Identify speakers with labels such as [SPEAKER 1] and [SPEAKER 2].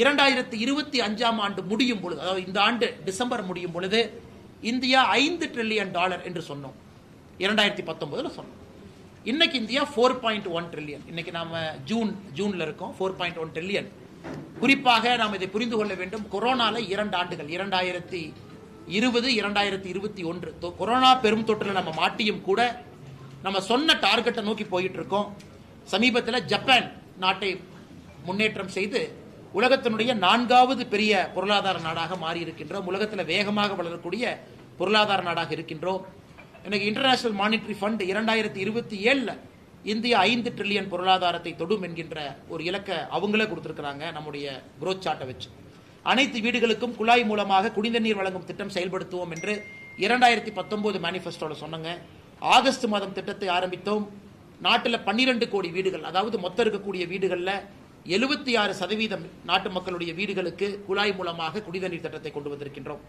[SPEAKER 1] இரண்டாயிரத்தி இருபத்தி அஞ்சாம் ஆண்டு முடியும் பொழுது அதாவது இந்த ஆண்டு டிசம்பர் முடியும் பொழுது இந்தியா ஐந்து ட்ரில்லியன் டாலர் என்று சொன்னோம். இரண்டாயிரத்தி பத்தொன்பதுல சொன்னோம். இன்னைக்கு India four point one trillion இன்னைக்கு நாம ஜூன் ஜூன்ல இருக்கோம். ஃபோர் பாயிண்ட் ஒன் ட்ரில்லியன் குறிப்பாக நாம் இதை புரிந்து கொள்ள வேண்டும். கொரோனால இரண்டு ஆண்டுகள் இரண்டாயிரத்தி இருபது இரண்டாயிரத்தி இருபத்தி ஒன்று. கொரோனா பெரும் தொற்றில் நம்ம மாட்டியும் கூட நம்ம சொன்ன டார்கெட்டை நோக்கி போயிட்டு இருக்கோம். சமீபத்தில் ஜப்பான் நாட்டை முன்னேற்றம் செய்து உலகத்தினுடைய நான்காவது பெரிய பொருளாதார நாடாக மாறி இருக்கின்றோம் உலகத்தில் வேகமாக வளரக்கூடிய பொருளாதார நாடாக இருக்கின்றோம். எனக்கு இன்டர்நேஷனல் மானிட்டரி ஃபண்ட் இரண்டாயிரத்தி இருபத்தி ஏழில் இந்தியா ஐந்து ட்ரில்லியன் பொருளாதாரத்தை தொடும் என்கின்ற ஒரு இலக்கை அவங்களே கொடுத்துருக்குறாங்க நம்முடைய குரோத் சார்ட்டை வச்சு. அனைத்து வீடுகளுக்கும் குழாய் மூலமாக குடிந்த நீர் வழங்கும் திட்டம் செயல்படுத்துவோம் என்று இரண்டாயிரத்தி பத்தொன்பது மேனிஃபெஸ்டோவில் சொன்னாங்க. ஆகஸ்ட் மாதம் திட்டத்தை ஆரம்பித்தோம். நாட்டில் பன்னிரெண்டு கோடி வீடுகள் அதாவது மொத்தம் இருக்கக்கூடிய வீடுகளில் எழுபத்தி ஆறு சதவீதம் நாட்டு மக்களுடைய வீடுகளுக்கு குழாய் மூலமாக குடிநீர் திட்டத்தை கொண்டு வந்திருக்கின்றோம்.